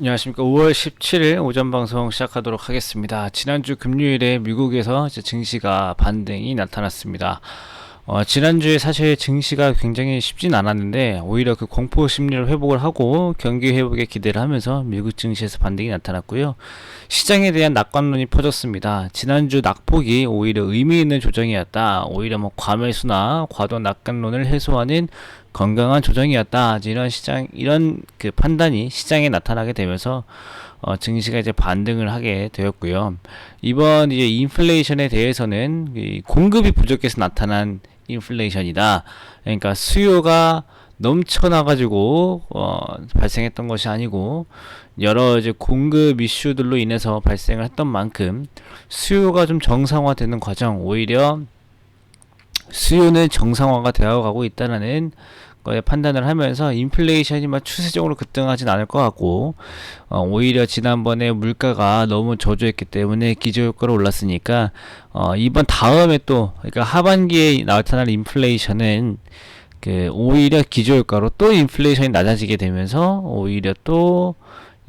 안녕하십니까. 5월 17일 오전 방송 시작하도록 하겠습니다. 지난주 금요일에 미국에서 증시가 반등이 나타났습니다. 어, 지난주에 사실 증시가 굉장히 쉽진 않았는데 오히려 그 공포 심리를 회복을 하고 경기 회복에 기대를 하면서 미국 증시에서 반등이 나타났고요. 시장에 대한 낙관론이 퍼졌습니다. 지난주 낙폭이 오히려 의미 있는 조정이었다. 오히려 뭐 과매수나 과도 낙관론을 해소하는 건강한 조정이었다. 이런 시장 이런 그 판단이 시장에 나타나게 되면서 어, 증시가 이제 반등을 하게 되었고요. 이번 이제 인플레이션에 대해서는 이 공급이 부족해서 나타난 인플레이션이다. 그러니까 수요가 넘쳐나가지고 어, 발생했던 것이 아니고 여러 이제 공급 이슈들로 인해서 발생을 했던 만큼 수요가 좀 정상화되는 과정 오히려 수요는 정상화가 되어가고 있다는 거에 판단을 하면서 인플레이션이 막 추세적으로 급등하진 않을 것 같고 어, 오히려 지난번에 물가가 너무 저조했기 때문에 기저효과로 올랐으니까 어, 이번 다음에 또 그러니까 하반기에 나타날 인플레이션은 그 오히려 기저효과로 또 인플레이션이 낮아지게 되면서 오히려 또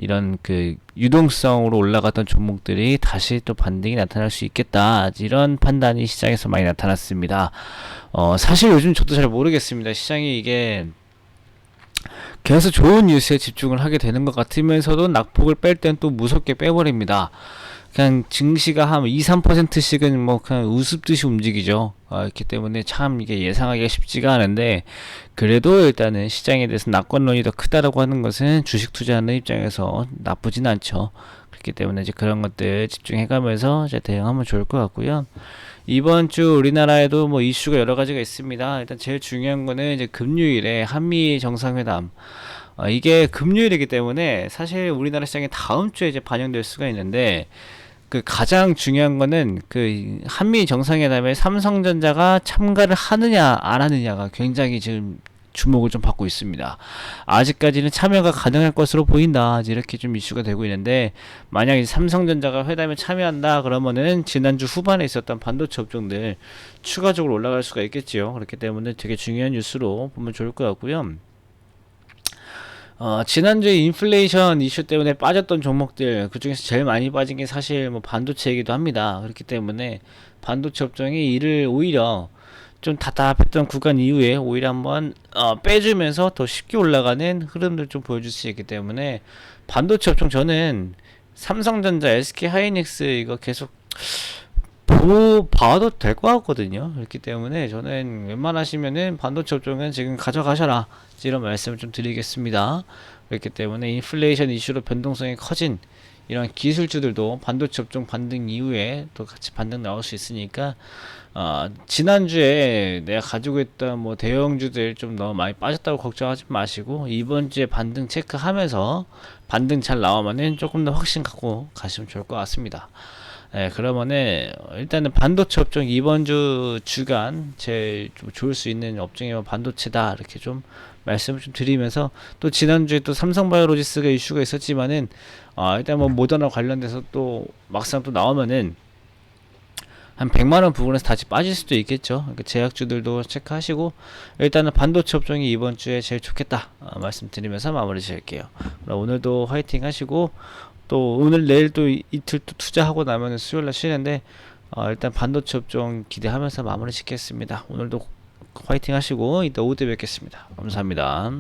이런 그 유동성으로 올라갔던 종목들이 다시 또 반등이 나타날 수 있겠다 이런 판단이 시장에서 많이 나타났습니다. 어 사실 요즘 저도 잘 모르겠습니다. 시장이 이게 계속 좋은 뉴스에 집중을 하게 되는 것 같으면서도 낙폭을 뺄 땐 또 무섭게 빼버립니다. 그냥 증시가 한 2, 3%씩은 뭐 그냥 우습듯이 움직이죠. 어, 그렇기 때문에 참 이게 예상하기가 쉽지가 않은데 그래도 일단은 시장에 대해서 낙관론이 더 크다라고 하는 것은 주식 투자하는 입장에서 나쁘진 않죠. 그렇기 때문에 이제 그런 것들 집중해가면서 이제 대응하면 좋을 것 같고요. 이번 주 우리나라에도 뭐 이슈가 여러 가지가 있습니다. 일단 제일 중요한 거는 이제 금요일에 한미 정상회담. 어, 이게 금요일이기 때문에 사실 우리나라 시장에 다음 주에 이제 반영될 수가 있는데 그 가장 중요한 거는 그 한미 정상회담에 삼성전자가 참가를 하느냐 안 하느냐가 굉장히 지금 주목을 좀 받고 있습니다. 아직까지는 참여가 가능할 것으로 보인다. 이렇게 좀 이슈가 되고 있는데 만약에 삼성전자가 회담에 참여한다 그러면은 지난주 후반에 있었던 반도체 업종들 추가적으로 올라갈 수가 있겠지요. 그렇기 때문에 되게 중요한 뉴스로 보면 좋을 것 같고요. 어, 지난주에 인플레이션 이슈 때문에 빠졌던 종목들, 그 중에서 제일 많이 빠진 게 사실 뭐 반도체이기도 합니다. 그렇기 때문에 반도체 업종이 이를 오히려 좀 답답했던 구간 이후에 오히려 한번 어, 빼주면서 더 쉽게 올라가는 흐름들 좀 보여줄 수 있기 때문에 반도체 업종 저는 삼성전자, SK 하이닉스 이거 계속 보, 봐도 될 것 같거든요. 그렇기 때문에 저는 웬만하시면은 반도체 업종은 지금 가져가셔라. 이런 말씀을 좀 드리겠습니다. 그렇기 때문에 인플레이션 이슈로 변동성이 커진 이런 기술주들도 반도체 업종 반등 이후에 또 같이 반등 나올 수 있으니까 어, 지난주에 내가 가지고 있던 뭐 대형주들 좀 너무 많이 빠졌다고 걱정하지 마시고 이번 주에 반등 체크하면서 반등 잘 나오면은 조금 더 확신 갖고 가시면 좋을 것 같습니다. 네, 그러면은 일단은 반도체 업종 이번 주 주간 제일 좀 좋을 수 있는 업종이 반도체다 이렇게 좀 말씀을 좀 드리면서 또 지난주에 또 삼성바이오로지스가 이슈가 있었지만은 아 일단 뭐 모더나 관련돼서 또 막상 또 나오면은 한 100만 원 부분에서 다시 빠질 수도 있겠죠. 그러니까 제약주들도 체크하시고 일단은 반도체 업종이 이번 주에 제일 좋겠다 어, 말씀드리면서 마무리 지을게요. 오늘도 화이팅 하시고 또 오늘 내일 또 이틀 또 투자하고 나면은 수요일 날 쉬는데 어, 일단 반도체 업종 기대하면서 마무리 짓겠습니다. 오늘도 화이팅 하시고 이따 오후 때 뵙겠습니다. 감사합니다.